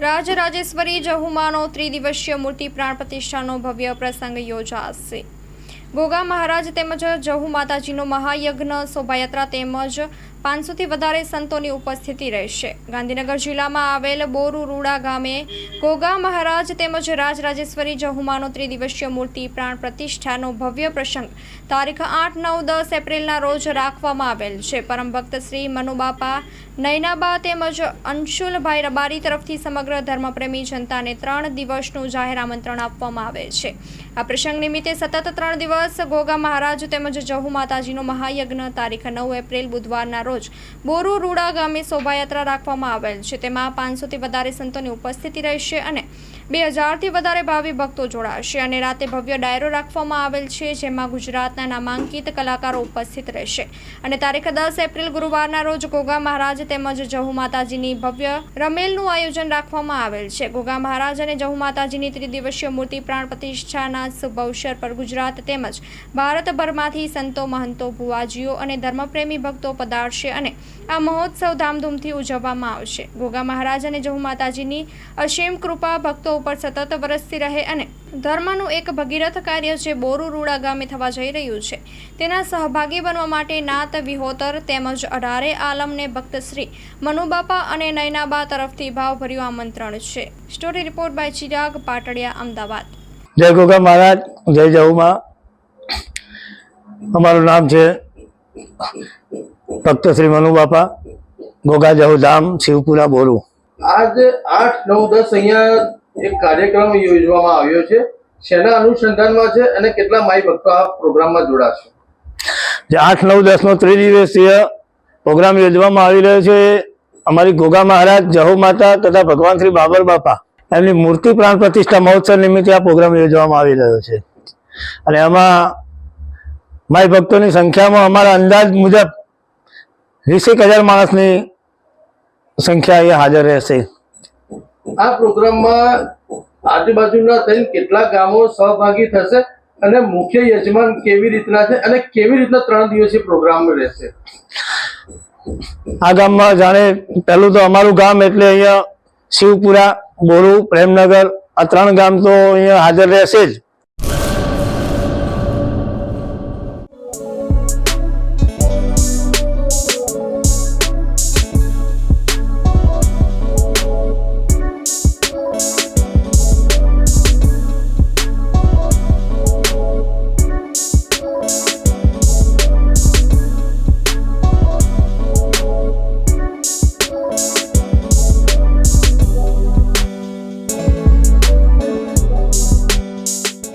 રાજરાજેશ્વરી જહુમાનો ત્રિદિવસીય મૂર્તિ પ્રાણ પ્રતિષ્ઠાનો ભવ્ય પ્રસંગ યોજાશે. ગોગા મહારાજ તેમજ જહુ માતાજીનો મહાયજ્ઞ, શોભાયાત્રા તેમજ પાંચસોથી વધારે સંતોની ઉપસ્થિતિ રહેશે. ગાંધીનગર જિલ્લામાં આવેલ બોરુ રૂડા ગામે ગોગા મહારાજ તેમજ રાજરાજેશ્વરી જહુમાનો ત્રિદિવસીય મૂર્તિ પ્રાણ પ્રતિષ્ઠાનો ભવ્ય પ્રસંગ તારીખ આઠ નવ દસ એપ્રિલના રોજ રાખવામાં આવેલ છે. પરમ ભક્ત શ્રી મનુબાપા નૈનાબા તેમજ અંશુલભાઈ રબારી તરફથી સમગ્ર ધર્મપ્રેમી જનતાને ત્રણ દિવસનું જાહેર આમંત્રણ આપવામાં આવે છે. આ પ્રસંગ નિમિત્તે સતત ત્રણ દિવસ ગોગા મહારાજ તેમજ જહુ માતાજીનો મહાયજ્ઞ તારીખ નવ એપ્રિલ બુધવારના રોજ બોરુ રૂડા ગામે શોભાયાત્રા રાખવામાં આવેલ છે. તેમાં પાંચસોથી વધારે સંતોની ઉપસ્થિતિ રહેશે અને બે હજારથી વધારે ભાવિ ભક્તો જોડાશે અને રાતે ભવ્ય ડાયરો રાખવામાં આવેલ છે, જેમાં ગુજરાતના નામાંકિત કલાકારો ઉપસ્થિત રહેશે. અને તારીખ દસ એપ્રિલ ગુરુવારના રોજ ગોગા મહારાજ તેમજ જહુ માતાજીની ભવ્ય રમેલનું આયોજન રાખવામાં આવેલ છે. ગોગા મહારાજ અને જહુ માતાજીની ત્રિદિવસીય મૂર્તિ પ્રાણ પ્રતિષ્ઠાના શુભ અવસર પર ગુજરાત તેમજ ભારતભરમાંથી સંતો, મહંતો, ભુવાજીઓ અને ધર્મપ્રેમી ભક્તો પધારશે અને આ મહોત્સવ ધામધૂમથી ઉજવવામાં આવશે. ગોગા મહારાજ અને જહુ માતાજીની અસીમ કૃપા ભક્તો ઉપર સતત વરસતી રહે અને ધર્મનું એક ભગીરથ કાર્ય જે બોરુ રૂડા ગામે થવા જઈ રહ્યું છે, તેના સહભાગી બનવા માટે નાત, વિહોતર તેમજ અઢારે આલમને ભક્ત શ્રી મનુબાપા અને નયનાબા તરફથી ભાવભર્યું આમંત્રણ છે. Story report by Chirag Patadiya, Ahmedabad. જય ગોગા મહારાજ, જય જહુમાં. અમારું નામ છે ભક્ત શ્રી મનુ બાપા ગોગા જહુ ધામ શિવપુરા બોરુ. આજે આઠ નવ દસ અહીંયા એક કાર્યક્રમ યોજવામાં આવ્યો છે. શેના અનુસંધાનમાં છે અને કેટલા માઈ ભક્તો આ પ્રોગ્રામમાં જોડાશે? જે આઠ નવ દસનો ત્રિદિવસીય પ્રોગ્રામ યોજવામાં આવી રહ્યો છે. અમારી ગોગા મહારાજ જહુ માતા તથા ભગવાન શ્રી બાબર બાપા એમની મૂર્તિ પ્રાણ પ્રતિષ્ઠા મહોત્સવ નિમિત્તે આ પ્રોગ્રામ યોજવામાં આવી રહ્યો છે. અને એમાં માઈ ભક્તોની સંખ્યામાં અમારા અંદાજ મુજબ વીસેક હજાર માણસની સંખ્યા અહીંયા હાજર રહેશે. આ પ્રોગ્રામમાં આજુબાજુના થઈને કેટલા ગામો સહભાગી થશે અને મુખ્ય યજમાન કેવી રીતના છે અને કેવી રીતના ત્રણ દિવસીય પ્રોગ્રામ રહેશે? આ ગામમાં જાણે પહેલું તો અમારું ગામ એટલે અહીંયા શિવપુરા બોરુ પ્રેમનગર આ ત્રણ ગામ તો અહીંયા હાજર રહેશે જ.